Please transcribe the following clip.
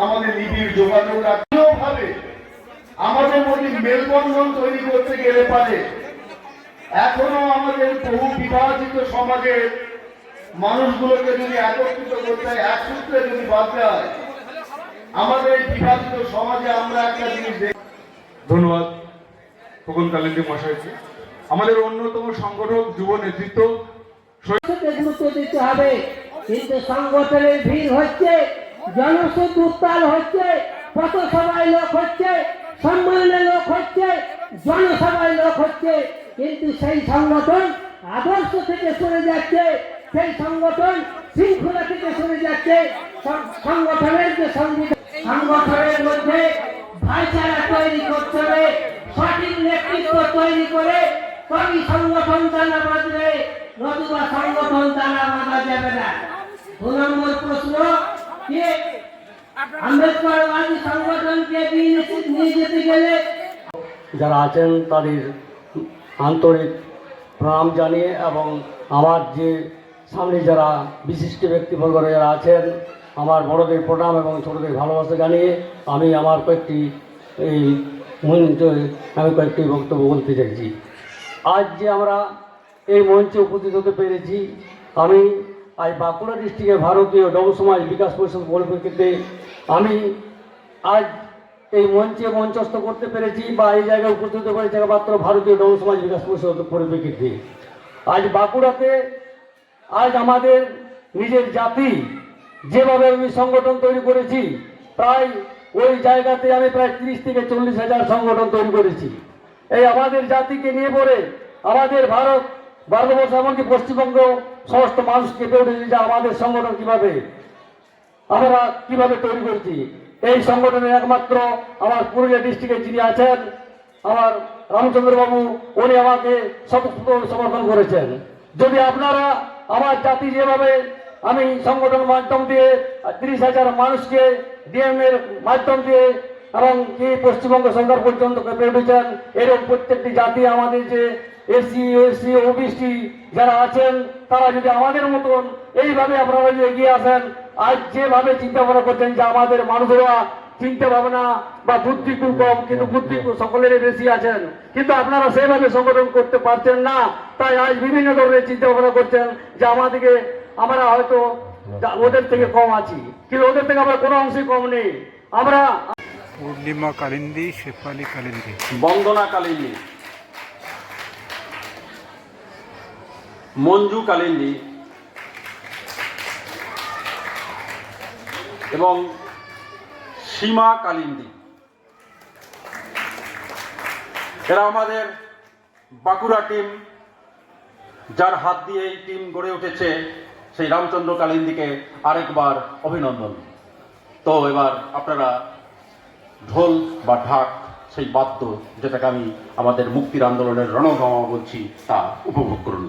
আমাদের নিবিড় যোগাযোগ রাখতেও ভাবে আমাদের মধ্যে মেলবন্ধন তৈরি করতে গেলে পারে। এখনও আমাদের বহু বিভাজিত সমাজের মানুষগুলোকে যদি একত্রিত করতে হয় এক সূত্রে যদি বাঁধতে হয় আমাদের এই বিভাজিত সমাজে আমরা একটা জিনিস দেখি। ধন্যবাদ খোকন কালিন্দি মশাইকে আমাদের অন্যতম সংগঠক যুব নেতৃত্ব গুরুত্ব দিতে হবে কিন্তু সংগঠনের ভিড় হচ্ছে। জনসূদ উত্তাল হচ্ছে, পথসভায় লোক হচ্ছে সম্মেলনে লোক হচ্ছে, জনসভায় লোক হচ্ছে। কিন্তু সেই সংগঠন আদর্শ থেকে সরে যাচ্ছে, সেই সংগঠন শৃঙ্খলা থেকে সরে যাচ্ছে। সংগঠনের যে সংবিধান সংগঠনের মধ্যে ভাইচারা তৈরি করতে হবে, সঠিক নেতৃত্ব তৈরি করে তবেই সংগঠন দানা বাঁধবে নতুবা সংগঠন দানা বাঁধা যাবে না। দু নম্বর প্রশ্ন আম্বেদকরবাদী সংগঠনকে নিয়ে যেতে গেলে যারা আছেন তাদের আন্তরিক প্রণাম জানিয়ে এবং আমার যে সামনে যারা বিশিষ্ট ব্যক্তিবর্গরা যারা আছেন, আমার বড়দের প্রণাম এবং ছোটদের ভালোবাসা জানিয়ে আমি আমার কয়েকটি এই মঞ্চে, আমি কয়েকটি বক্তব্য বলতে চাইছি। আজ যে আমরা এই মঞ্চে উপস্থিত হতে পেরেছি, আমি আজ বাঁকুড়া ডিস্ট্রিক্টের ভারতীয় সমাজ বিকাশ পরিষদ পরিপ্রেক্ষিতে আমি আজ এই মঞ্চে মঞ্চস্থ করতে পেরেছি বা এই জায়গায় উপস্থিত পেরেছি একমাত্র ভারতীয় সমাজ বিকাশ পরিষদ পরিপ্রেক্ষিতে আজ বাঁকুড়াতে, আজ আমাদের নিজের জাতি যেভাবে আমি সংগঠন তৈরি করেছি, প্রায় ওই জায়গাতে আমি প্রায় তিরিশ থেকে চল্লিশ হাজার সংগঠন তৈরি করেছি। এই আমাদের জাতিকে নিয়ে পড়ে আমাদের ভারত, ভারতবর্ষ এমনকি পশ্চিমবঙ্গ সমস্ত মানুষকে উঠেছে যে আমাদের সংগঠন কীভাবে? আমরা কীভাবে তৈরি করছি? এই সংগঠনের একমাত্র আমার পুরুলিয়া ডিস্ট্রিক্টে যিনি আছেন, আমার রামচন্দ্র বাবু উনি আমাকে সমর্থন করেছেন। যদি আপনারা আমার জাতি যেভাবে আমি সংগঠন মাধ্যম দিয়ে তিরিশ হাজার মানুষকে ডিএম এর মাধ্যম দিয়ে এবং কি পশ্চিমবঙ্গ সরকার পর্যন্ত পেয়ে উঠেছেন এরকম প্রত্যেকটি জাতি আমাদের যে এসসি এসসি ওবিসি যারা আছেন, তারা যদি আমাদের মতন এইভাবে আপনারা যদি এগিয়ে আসেন, আজ যেভাবে চিন্তা ভাবনা করছেন যে আমাদের মানুষরা চিন্তা ভাবনা বা বুদ্ধি খুব কম, কিন্তু বুদ্ধি সকলেরই বেশি আছেন। কিন্তু আপনারা সেভাবে সংগঠন করতে পারছেন না, তাই আজ বিভিন্ন ধরনের চিন্তা ভাবনা করছেন যে আমাদেরকে আমরা হয়তো ওদের থেকে কম আছি। কিন্তু ওদের থেকে আমরা কোনো অংশে কম নেই। আমরা পূর্ণিমা কালিন্দী, শেফালি কালিন্দী। বন্দনা কালিন্দী, মঞ্জু কালিন্দী এবং সীমা কালিন্দী। এরা আমাদের বাঁকুড়া টিম, যার হাত দিয়ে এই টিম গড়ে উঠেছে, সেই রামচন্দ্র কালিন্দীকে আরেকবার অভিনন্দন। তো এবার আপনারা ঢোল বা ঢাক, সেই বাদ্য যেটাকে আমি আমাদের মুক্তির আন্দোলনের রণগামা বলছি, তা উপভোগ করুন।